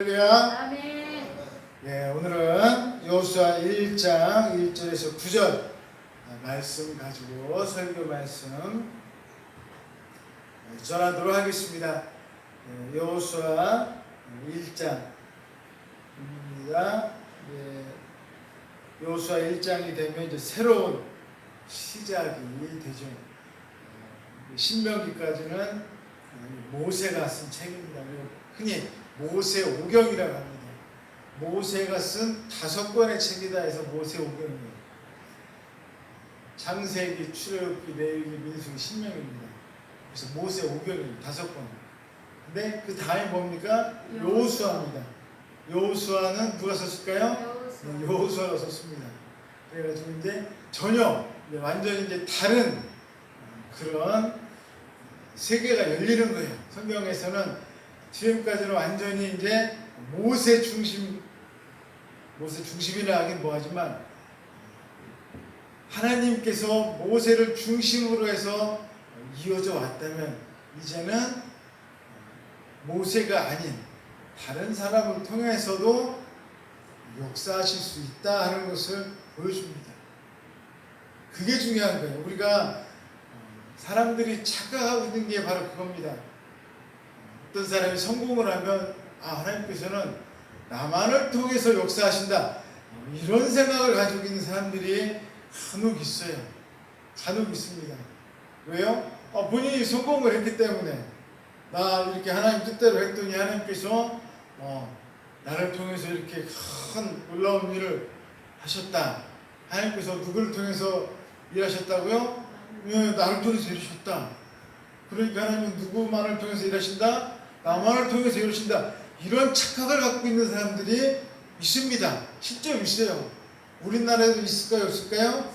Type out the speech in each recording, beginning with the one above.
할렐루야. 예, 오늘은 여호수아 1장 1절에서 9절 말씀 가지고 설교 말씀 예, 전하도록 하겠습니다. 예, 여호수아 1장입니다. 예, 여호수아 1장이 되면 이제 새로운 시작이 되죠. 어, 신명기까지는 모세가 쓴 책입니다. 흔히 모세 오경이라고 합니다. 모세가 쓴 다섯 권의 책이다 해서 모세 오경이에요. 창세기, 출애굽기, 레위기, 민수기, 신명입니다. 그래서 모세 오경이 다섯 권. 근데 그 다음에 뭡니까? 여호수아입니다. 여호수아는 누가 썼을까요? 네, 여호수아가 썼습니다. 그래가지고 이제 전혀 이제 완전히 이제 다른 어, 그런 세계가 열리는 거예요. 성경에서는 지금까지는 완전히 이제 모세 중심, 모세 중심이라 하긴 뭐하지만 하나님께서 모세를 중심으로 해서 이어져 왔다면 이제는 모세가 아닌 다른 사람을 통해서도 역사하실 수 있다 하는 것을 보여줍니다. 그게 중요한 거예요. 우리가 사람들이 착각하고 있는 게 바로 그겁니다. 어떤 사람이 성공을 하면 아 하나님께서는 나만을 통해서 역사하신다 이런 생각을 가지고 있는 사람들이 간혹 있어요. 간혹 있습니다. 왜요? 아, 본인이 성공을 했기 때문에 나 이렇게 하나님 뜻대로 했더니 하나님께서 어, 나를 통해서 이렇게 큰 놀라운 일을 하셨다. 하나님께서 누구를 통해서 일하셨다고요? 예, 나를 통해서 일하셨다. 그러니까 하나님은 누구만을 통해서 일하신다? 나만을 통해서 이루신다. 이런 착각을 갖고 있는 사람들이 있습니다. 실제로 있어요. 우리나라에도 있을까요? 없을까요?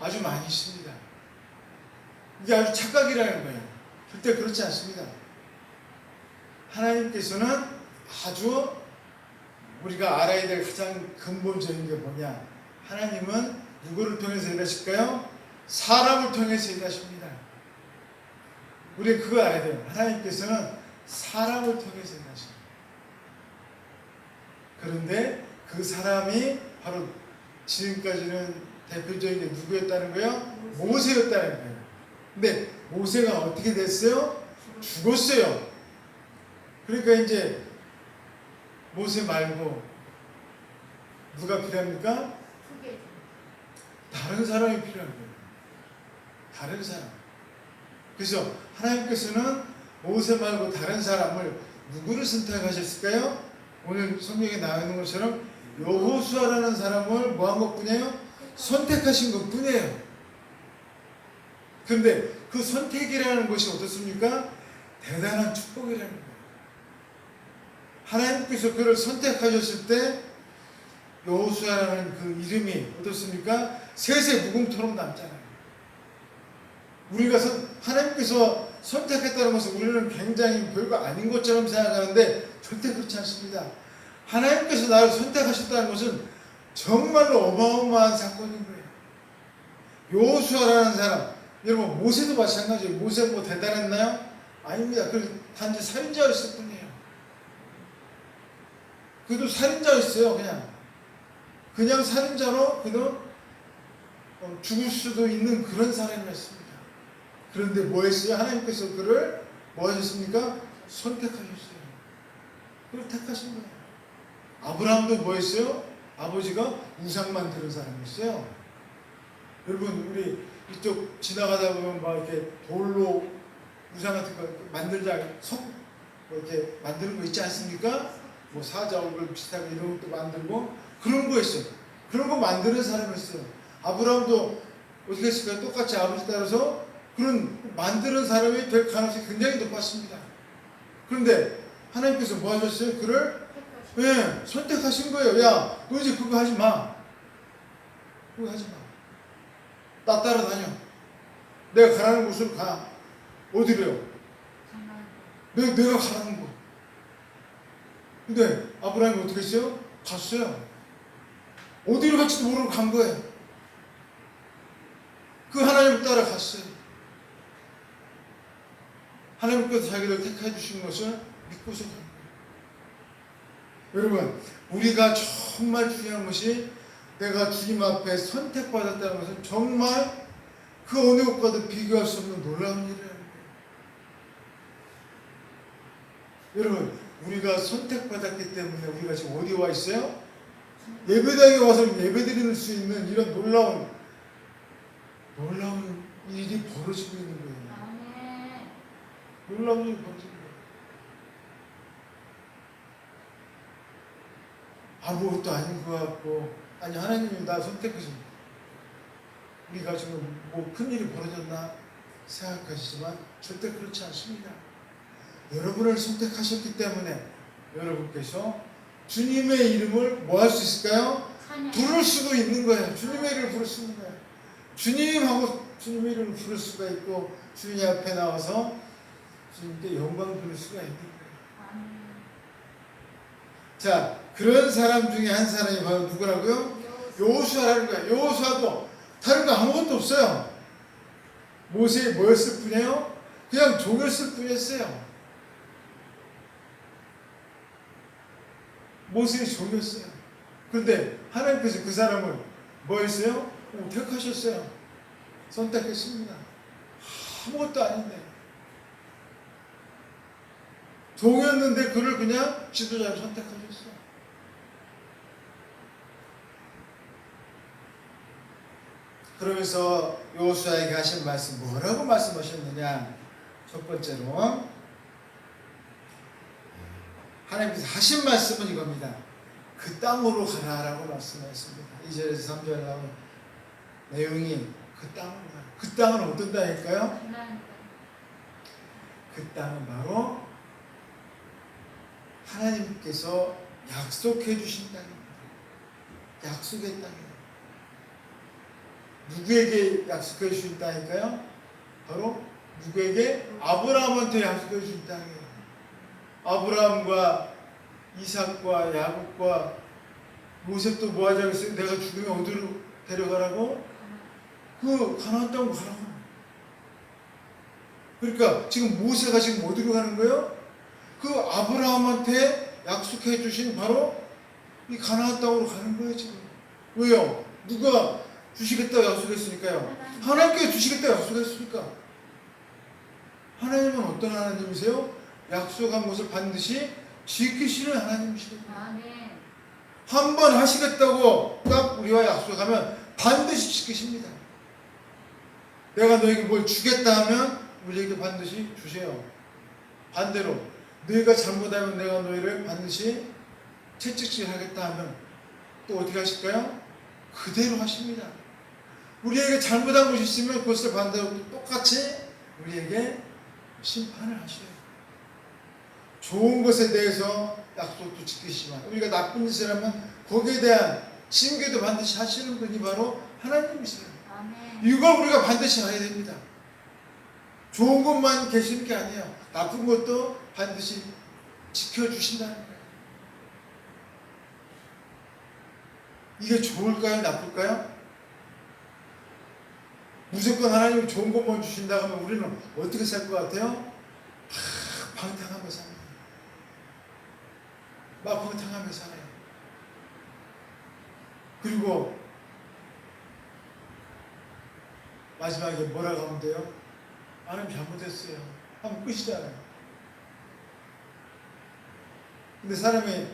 아주 많이 있습니다. 이게 아주 착각이라는 거예요. 절대 그렇지 않습니다. 하나님께서는 아주 우리가 알아야 될 가장 근본적인 게 뭐냐? 하나님은 누구를 통해서 일하실까요? 사람을 통해서 일하십니다. 우리 그거 알아야 돼요. 하나님께서는 사람을 통해서 일하십니다. 그런데 그 사람이 바로 지금까지는 대표적인 게 누구였다는 거예요? 모세였다는 거예요. 근데 모세가 어떻게 됐어요? 죽었어요. 그러니까 이제 모세 말고 누가 필요합니까? 다른 사람이 필요한 거예요. 다른 사람. 그래서 하나님께서는 모세 말고 다른 사람을 누구를 선택하셨을까요? 오늘 성경에 나와 있는 것처럼 여호수아라는 사람을 뭐한 것뿐이에요? 선택하신 것뿐이에요. 그런데 그 선택이라는 것이 어떻습니까? 대단한 축복이라는 거예요. 하나님께서 그를 선택하셨을 때 여호수아라는 그 이름이 어떻습니까? 세세 무궁토록 남잖아요. 우리가 선, 하나님께서 선택했다는 것은 우리는 굉장히 별거 아닌 것처럼 생각하는데 절대 그렇지 않습니다. 하나님께서 나를 선택하셨다는 것은 정말로 어마어마한 사건인 거예요. 요수아라는 사람, 여러분 모세도 마찬가지예요. 모세 뭐 대단했나요? 아닙니다. 그 단지 살인자였을 뿐이에요. 그도 살인자였어요. 그냥 그냥 살인자로 그는 어, 죽을 수도 있는 그런 사람이었습니다. 그런데 뭐 했어요? 하나님께서 그를 뭐 하셨습니까? 선택하셨어요. 그걸 택하신 거예요. 아브라함도 뭐 했어요? 아버지가 우상 만드는 사람이었어요. 여러분, 우리 이쪽 지나가다 보면 막 이렇게 돌로 우상 같은 거 만들자, 성, 뭐 이렇게 만드는 거 있지 않습니까? 뭐 사자 얼굴 비슷하게 이런 것도 만들고 그런 거 했어요. 그런 거 만드는 사람이었어요. 아브라함도 어떻게 했을까요? 똑같이 아버지 따라서 그런 만드는 사람이 될 가능성이 굉장히 높았습니다. 그런데 하나님께서 뭐 하셨어요? 그를 예, 선택하신 거예요. 야, 너 이제 그거 하지 마. 그거 하지 마. 나 따라다녀. 내가 가라는 곳으로 가. 어디래요? 내, 내가 가라는 곳. 근데 아브라함이 어떻게 했어요? 갔어요. 어디로 갈지도 모르고 간 거예요. 그 하나님을 따라갔어요. 하나님께서 자기를 택해 주신 것을 간 거예요. 여러분, 우리가 정말 중요한 것이 내가 주님 앞에 선택받았다는 것은 정말 그 어느 것과도 비교할 수 없는 놀라운 거예요. 여러분, 우리가 선택받았기 때문에 우리가 지금 어디 와 있어요? 예배당에 와서 예배 드릴 수 있는 이런 놀라운 놀라운 일이 벌어지고 있는 거예요. 놀라운 거예요. 아무것도 아닌 것 같고 아니 하나님이 나 선택하십니다. 우리가 지금 뭐 큰일이 벌어졌나 생각하시지만 절대 그렇지 않습니다. 여러분을 선택하셨기 때문에 여러분께서 주님의 이름을 뭐 할 수 있을까요? 부를 수도 있는 거예요. 주님의 이름을 부를 수 있는 거예요. 주님하고 주님의 이름을 부를 수가 있고 주님 앞에 나와서 주님께 영광 부를 수가 있는 거예요. 자, 그런 사람 중에 한 사람이 바로 누구라고요? 여호수아라는 거예요. 여호수아도 다른 거 아무것도 없어요. 모세의 뭐였을 뿐이에요? 그냥 종이었을 뿐이었어요. 모세의 종이었어요. 그런데 하나님께서 그 사람을 뭐 했어요? 어, 택하셨어요. 선택했습니다. 아무것도 아닌데. 종이었는데 그를 그냥 지도자로 선택하셨어요. 그러면서 여호수아에게 하신 말씀 뭐라고 말씀하셨느냐? 첫 번째로 하나님께서 하신 말씀은 이겁니다. 그 땅으로 가라라고 말씀하셨습니다. 2절에서 3절 나온 내용이 그 땅으로 가라. 그 땅은 어떤 땅일까요? 그 땅은 바로 하나님께서 약속해 주신 땅입니다. 약속의 땅이에요. 누구에게 약속해 주신 땅일까요? 바로 누구에게? 아브라함한테 약속해 주신 땅이에요. 아브라함과 이삭과 야곱과 요셉도 뭐 하자고 했어요? 내가 죽으면 어디로 데려가라고? 그 가나안 땅으로 가라고. 그러니까 지금 모세가 지금 어디로 가는 거예요? 그 아브라함한테 약속해 주신 바로 이 가나안 땅으로 가는 거예요 지금. 왜요? 누가 주시겠다고 약속했으니까요. 하나님께 주시겠다고 약속했으니까. 하나님은 어떤 하나님이세요? 약속한 것을 반드시 지키시는 하나님이시거든요. 아멘. 한번 하시겠다고 딱 우리와 약속하면 반드시 지키십니다. 내가 너에게 뭘 주겠다 하면 우리에게 반드시 주세요. 반대로 너희가 잘못하면 내가 너희를 반드시 채찍질 하겠다 하면 또 어떻게 하실까요? 그대로 하십니다. 우리에게 잘못한 것이 있으면 그것을 반대로 또 똑같이 우리에게 심판을 하셔요. 좋은 것에 대해서 약속도 지키시지만 우리가 나쁜 짓을 하면 거기에 대한 징계도 반드시 하시는 분이 바로 하나님이세요. 이걸 우리가 반드시 알아야 됩니다. 좋은 것만 계시는 게 아니에요. 나쁜 것도 반드시 지켜주신다는 거예요. 이게 좋을까요? 나쁠까요? 무조건 하나님 좋은 것만 주신다 하면 우리는 어떻게 살 것 같아요? 막 방탕하며 삽니다. 막 방탕하며 살아요. 그리고 마지막에 뭐라고 하면 돼요? 하나님 잘못했어요. 하면 끝이잖아요. 근데 사람이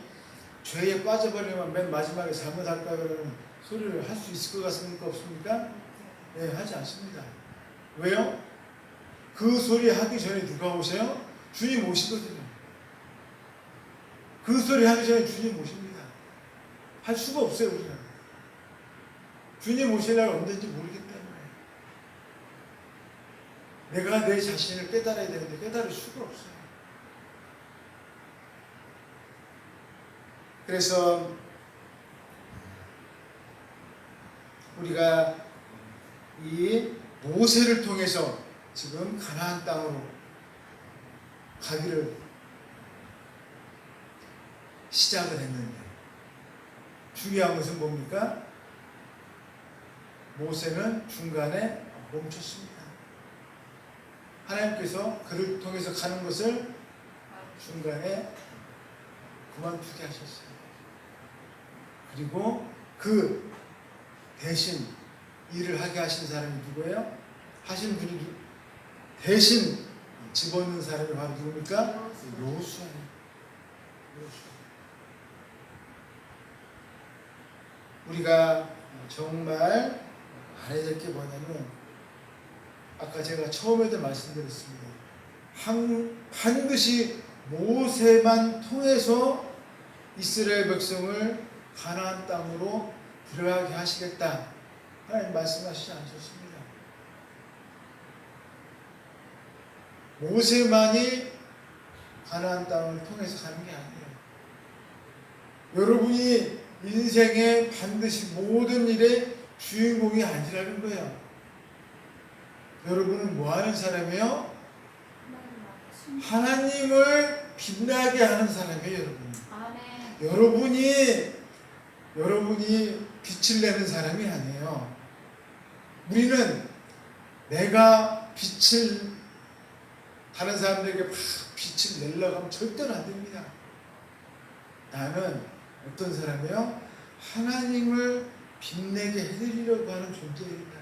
죄에 빠져버리면 맨 마지막에 잘못할까 그러는 소리를 할 수 있을 것 같습니까? 없습니까? 네, 하지 않습니다. 왜요? 그 소리 하기 전에 누가 오세요? 주님 오시거든요. 그 소리 하기 전에 주님 오십니다. 할 수가 없어요, 우리는. 주님 오실 날 언제인지 때문에. 내가 내 자신을 깨달아야 되는데 깨달을 수가 없어요. 그래서 우리가 이 모세를 통해서 지금 가나안 땅으로 가기를 시작을 했는데 중요한 것은 뭡니까? 모세는 중간에 멈췄습니다. 하나님께서 그를 통해서 가는 것을 중간에 그만두게 하셨어요. 그리고 그 대신 일을 하게 하신 사람이 누구예요? 하신 분이 누- 대신 집어넣는 사람이 바로 누굽니까? 요수아예요. 요수아. 우리가 정말 알아야 될 게 뭐냐면 아까 제가 처음에도 말씀드렸습니다. 한, 반드시 모세만 통해서 이스라엘 백성을 가나안 땅으로 들어가게 하시겠다. 하나님 말씀하시지 않으셨습니다. 모세만이 가나안 땅을 통해서 가는 게 아니에요. 여러분이 인생의 반드시 모든 일의 주인공이 아니라는 거예요. 여러분은 뭐 하는 사람이에요? 하나님을 빛나게 하는 사람이에요, 여러분. 아멘. 여러분이 여러분이 빛을 내는 사람이 아니에요. 우리는 내가 빛을 다른 사람들에게 막 빛을 내려고 하면 절대로 안 됩니다. 나는 어떤 사람이에요? 하나님을 빛내게 해드리려고 하는 존재입니다.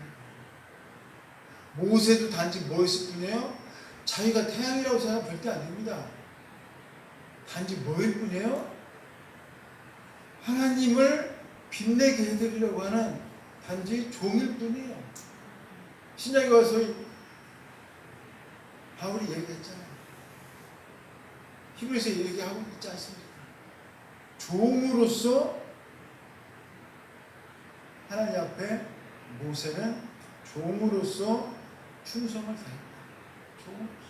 모세도 단지 뭐였을 뿐이에요? 자기가 태양이라고 절대 안 됩니다. 단지 뭐일 뿐이에요? 하나님을 빛내게 해드리려고 하는 단지 종일 뿐이에요. 신약에 와서 바울이 얘기했잖아요. 히브리서 얘기하고 있지 않습니까? 종으로서 하나님 앞에 모세는 종으로서 충성을 다했다. 종으로서.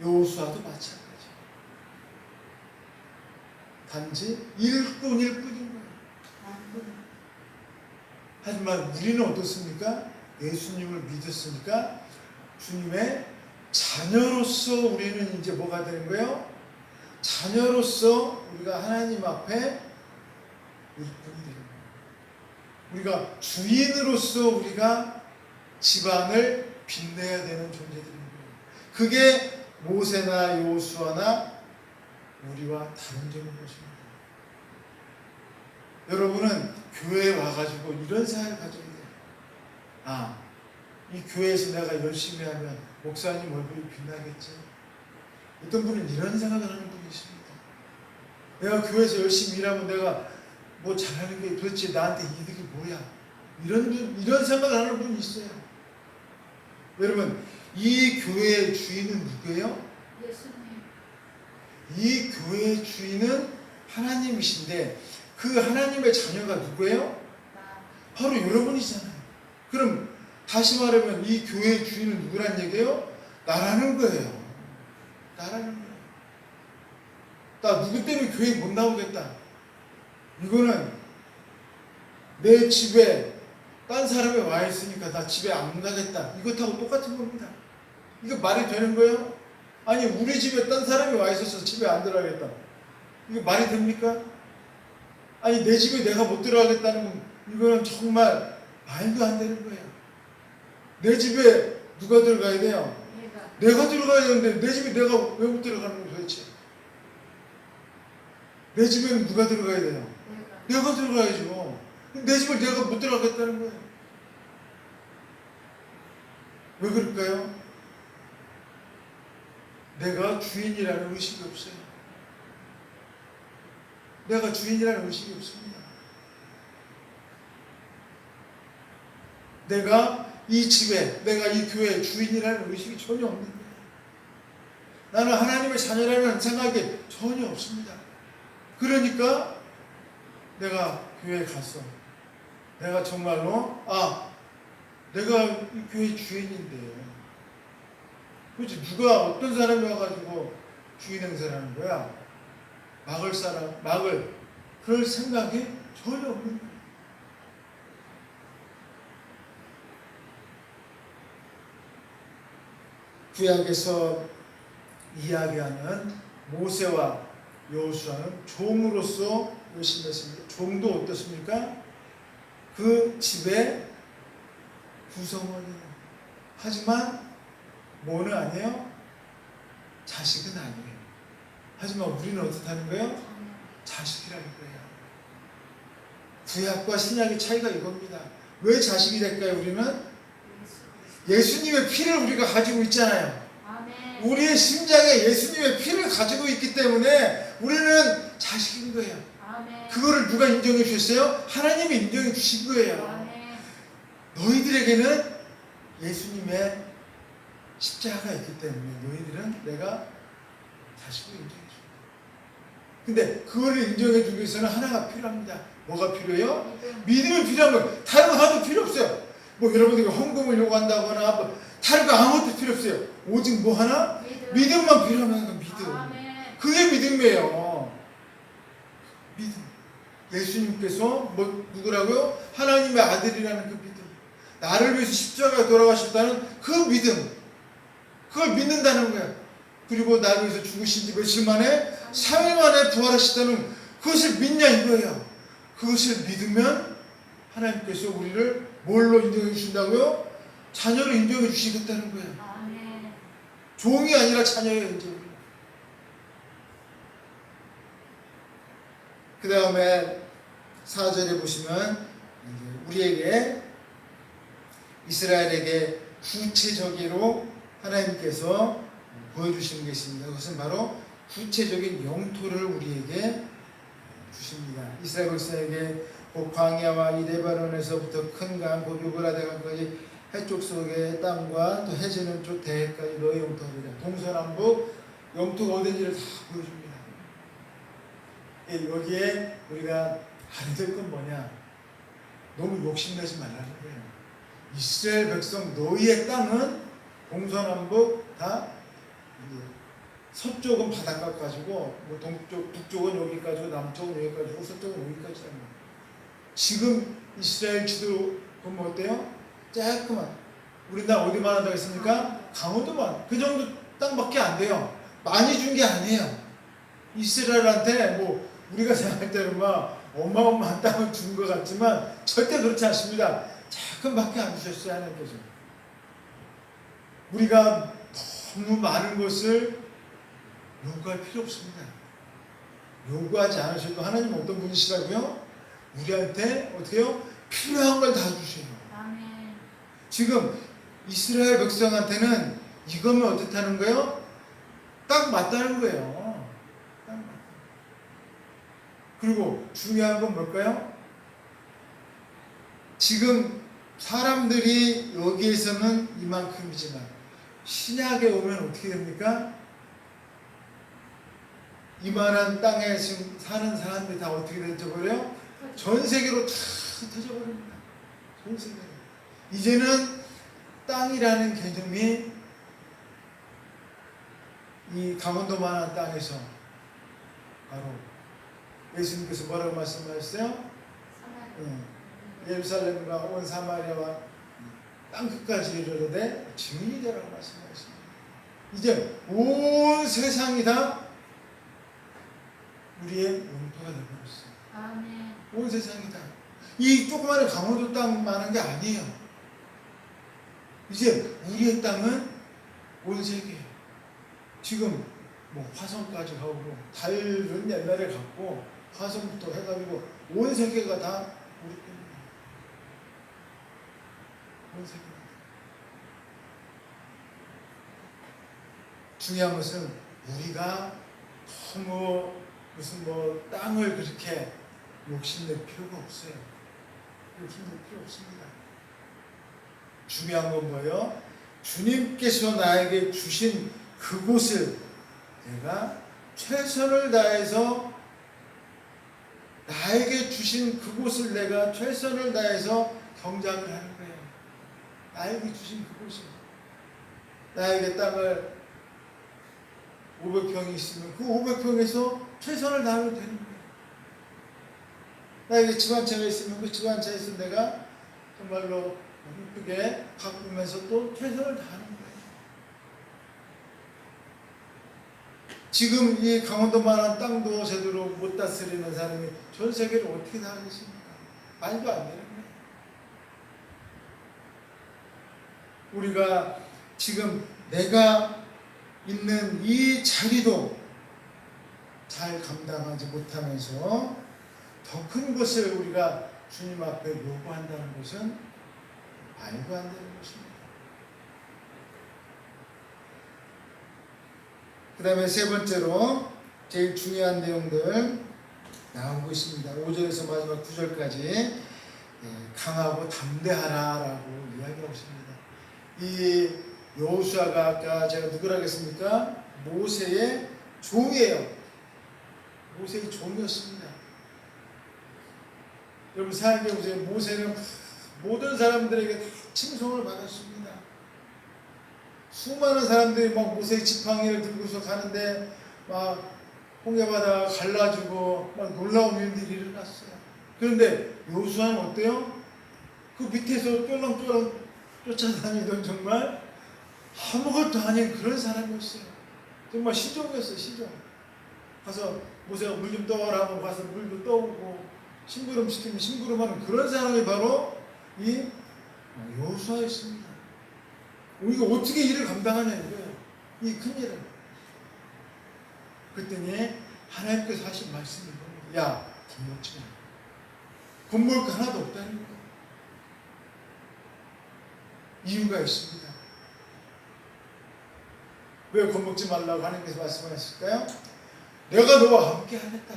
여호수아도 마찬가지. 단지 일꾼일 뿐인 거예요. 하지만 우리는 어떻습니까? 예수님을 믿었으니까 주님의 자녀로서 우리는 이제 뭐가 되는 거예요? 자녀로서 우리가 하나님 앞에 일꾼이 되는 거예요. 우리가 주인으로서 우리가 집안을 빛내야 되는 거예요. 그게 모세나 요수아나 우리와 다른 점인 것입니다. 여러분은 교회에 와가지고 이런 생각을 가져야 돼요. 아, 이 교회에서 내가 열심히 하면 목사님 얼굴이 빛나겠지. 어떤 분은 이런 생각을 하는 분이 있습니다. 내가 교회에서 열심히 일하면 내가 뭐 잘하는 게 도대체 나한테 이득이 뭐야? 이런 분- 이런 생각을 하는 분이 있어요. 여러분, 이 교회의 주인은 누구예요? 예수님. 이 교회의 주인은 하나님이신데 그 하나님의 자녀가 누구예요? 나. 바로 여러분이잖아요. 그럼 다시 말하면 이 교회의 주인은 누구란 얘기예요? 나라는 거예요. 나라는 거예요. 나 누구 때문에 교회 못 나오겠다. 이거는 내 집에 딴 사람이 와 있으니까 나 집에 안 가겠다. 이것하고 똑같은 겁니다. 이거 말이 되는 거예요? 아니 우리 집에 딴 사람이 와 있어서 집에 안 들어가겠다. 이거 말이 됩니까? 아니 내 집에 내가 못 들어가겠다는 건 이거는 정말 말도 안 되는 거예요. 내 집에 누가 들어가야 돼요? 내가. 내가 들어가야 되는데 내 집에 내가 왜 못 들어가는 거야 도대체? 내 집에는 누가 들어가야 돼요? 내가. 들어가야죠. 내 집을 내가 못 들어가겠다는 거예요. 왜 그럴까요? 내가 주인이라는 의식이 없어요. 내가 주인이라는 의식이 없습니다. 내가 이 집에, 내가 이 교회의 주인이라는 의식이 전혀 없는 거예요. 나는 하나님의 자녀라는 생각이 전혀 없습니다. 그러니까 내가 교회에 갔어. 내가 정말로 아 내가 이 교회 주인인데 그렇지 누가 어떤 사람이 와가지고 주인 행세하는 거야? 막을 사람 막을 그럴 생각이 전혀 없는 거야. 구약에서 이야기하는 모세와 여호수아는 종으로서 열심히 했습니다. 종도 어떻습니까? 그 집의 구성원이에요. 하지만 뭐는 아니에요? 자식은 아니에요. 하지만 우리는 어떻다는 거예요? 자식이라는 거예요. 구약과 신약의 차이가 이겁니다. 왜 자식이 될까요? 우리는 예수. 예수님의 피를 우리가 가지고 있잖아요. 우리의 심장에 예수님의 피를 가지고 있기 때문에 우리는 자식인 거예요. 그거를 누가 인정해 주셨어요? 하나님이 인정해 주신 거예요. 너희들에게는 예수님의 십자가가 있기 때문에 너희들은 내가 자식으로 인정해 줘. 근데 그거를 인정해 주기 위해서는 하나가 필요합니다. 뭐가 필요해요? 믿음. 믿음이 필요한 거예요. 다른 거 하나도 필요 없어요. 뭐 여러분들이 헌금을 요구한다거나 뭐 다른 거 아무것도 필요 없어요. 오직 뭐 하나? 믿음. 믿음만 필요하면 그 믿음. 그게 믿음이에요. 믿음. 예수님께서 뭐 누구라고요? 하나님의 아들이라는 그 믿음. 나를 위해서 십자가에 돌아가셨다는 그 믿음. 그걸 믿는다는 거예요. 그리고 나를 위해서 죽으신 지 며칠 만에 3일 만에 부활하셨다는 그것을 믿냐 이거예요. 그것을 믿으면 하나님께서 우리를 뭘로 인정해 주신다고요? 자녀로 인정해 주시겠다는 거예요. 아멘. 종이 아니라 자녀예요, 이제. 그 다음에 4절에 보시면 우리에게 이스라엘에게 구체적으로 하나님께서 보여주시는 게 있습니다. 그것은 바로 구체적인 영토를 우리에게 주십니다. 이스라엘 백성에게 그 광야와 이 레바논에서부터 큰 강, 그 유브라데강까지 해쪽 속의 땅과 또 해지는 쪽 대해까지 너의 영토입니다. 동서남북 영토가 어딘지를 다 보여줍니다. 예, 여기에 우리가 알아야 될건 뭐냐? 너무 욕심내지 말라는 거예요. 이스라엘 백성 너희의 땅은 동서남북 다 서쪽은 바닷가 가지고 뭐 동쪽 북쪽은 여기까지고 남쪽은 여기까지고 서쪽은 거예요. 지금 이스라엘 지도 보면 어때요? 조그만 우리나라 어디만 한다고 했습니까? 강원도만 그 정도 땅밖에 안 돼요. 많이 준 게 아니에요. 이스라엘한테 뭐 우리가 생각할 때는 막 어마어마한 땅을 준 것 같지만 절대 그렇지 않습니다. 조금밖에 안 주셨어요 하나님께서. 우리가 너무 많은 것을 요구할 필요 없습니다. 요구하지 않으셔도 하나님 어떤 분이시라고요? 우리한테 어떻게요? 필요한 걸 다 주셔요. 아멘. 지금 이스라엘 백성한테는 이거면 어떻다는 거예요? 딱 맞다는 거예요. 딱 맞다. 그리고 중요한 건 뭘까요? 지금 사람들이 여기에서는 이만큼이지만 신약에 오면 어떻게 됩니까? 이만한 땅에 지금 사는 사람들이 다 어떻게 되져버려요? 전 세계로 다 흩어져버립니다. 전 세계로. 이제는 땅이라는 개념이 이 강원도만한 땅에서 바로 예수님께서 뭐라고 말씀하셨어요? 응. 예루살렘과 온 사마리아와 땅 끝까지 이르르되 증인이 되라고 말씀하셨습니다. 이제 온 세상이 다 우리의 영토가 되버렸어요. 아멘. 온 세상이 다. 이 조그마한 강원도 땅 많은 게 아니에요. 이제 우리의 땅은 온 세계예요. 지금 뭐 화성까지 가고 달은 옛날에 갔고 화성부터 해가지고 온 세계가 다 우리. 온 세계가. 중요한 것은 우리가 너무 무슨 뭐 땅을 그렇게 욕심낼 필요가 없어요. 욕심낼 필요 없습니다. 중요한 건 뭐예요? 주님께서 나에게 주신 그곳을 내가 최선을 다해서 나에게 주신 그곳을 내가 최선을 다해서 경작을 하는 거예요. 나에게 주신 그곳을 나에게 땅을 500평이 있으면 그 500평에서 최선을 다하면 되는 거예요. 나에게 집한 채가 있으면 그집한 채에서 내가 정말로 이쁘게 가꾸면서 또 최선을 다하는 거예요. 지금 이 강원도만한 땅도 제대로 못 다스리는 사람이 전 세계를 어떻게 다 하겠습니까? 말도 안 되는 거예요. 우리가 지금 내가 있는 이 자리도 잘 감당하지 못하면서 더 큰 것을 우리가 주님 앞에 요구한다는 것은 말도 안 되는 것입니다. 그 다음에 세 번째로 제일 중요한 내용들 나오고 있습니다. 5절에서 마지막 9절까지 예, 강하고 담대하라라고 이야기하고 있습니다. 이 여호수아가 아까 제가 누구라 했습니까? 모세의 종이에요. 모세의 종이었습니다. 여러분 생각해 보세요. 모세는 모든 사람들에게 다 칭송을 받았습니다. 수많은 사람들이 막 모세 지팡이를 들고서 가는데 막 홍해바다 갈라지고 막 놀라운 일들이 일어났어요. 그런데 요수아는 어때요? 그 밑에서 쫄랑쫄랑 쫓아다니던 정말 아무것도 아닌 그런 사람이었어요. 정말 시종이었어요, 시종. 가서 모세가 물 좀 떠와라 하고 가서 물도 떠오고 심부름 시키면 심부름하는 그런 사람이 바로 이 여호수아였습니다. 우리가 어떻게 일을 감당하냐 이거예요. 이 큰 일을. 그랬더니 하나님께서 하신 말씀이 겁니다. 야, 겁먹지 마. 겁먹을 거 하나도 없다는 거예요. 이유가 있습니다. 왜 겁먹지 말라고 하나님께서 말씀하셨을까요? 내가 너와 함께 하겠다.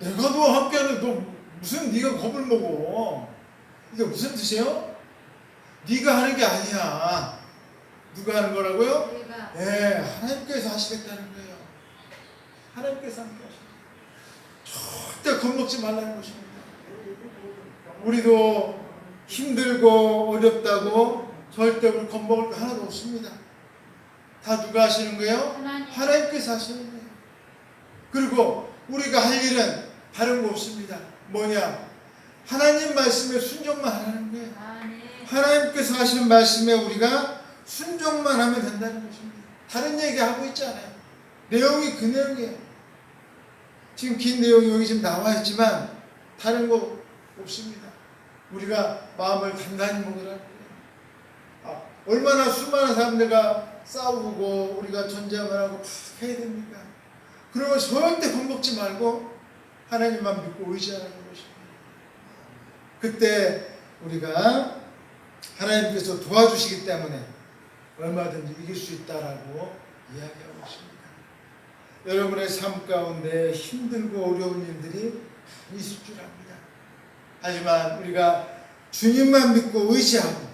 내가 너와 함께 하는데 너 무슨 네가 겁을 먹어? 이게 무슨 뜻이에요? 네가 하는 게 아니야. 누가 하는 거라고요? 우리가 예, 하나님께서 하시겠다는 거예요. 하나님께서 함께 하시는 절대 겁먹지 말라는 것입니다. 우리도 힘들고 어렵다고 절대 우리 겁먹을 거 하나도 없습니다. 다 누가 하시는 거예요? 하나님. 하나님께서 하시는 거예요. 그리고 우리가 할 일은 다른 거 없습니다. 뭐냐? 하나님 말씀에 순종만 하는 거예요. 아멘. 하나님께서 하시는 말씀에 우리가 순종만 하면 된다는 것입니다. 다른 얘기 하고 있지 않아요. 내용이 그 내용이에요. 지금 긴 내용이 여기 지금 나와 있지만 다른 거 없습니다. 우리가 마음을 단단히 거예요. 아, 얼마나 수많은 사람들과 싸우고 우리가 전쟁을 하고 막 해야 됩니까? 그러면 절대 겁먹지 말고 하나님만 믿고 의지하는 것입니다. 그때 우리가 하나님께서 도와주시기 때문에 얼마든지 이길 수 있다라고 이야기하고 있습니다. 여러분의 삶 가운데 힘들고 어려운 일들이 있을 줄 압니다. 하지만 우리가 주님만 믿고 의지하고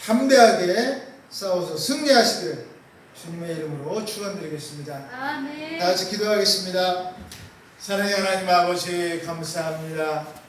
담대하게 싸워서 승리하시기를 주님의 이름으로 축원드리겠습니다. 아멘. 다 같이 기도하겠습니다. 사랑의 하나님 아버지 감사합니다.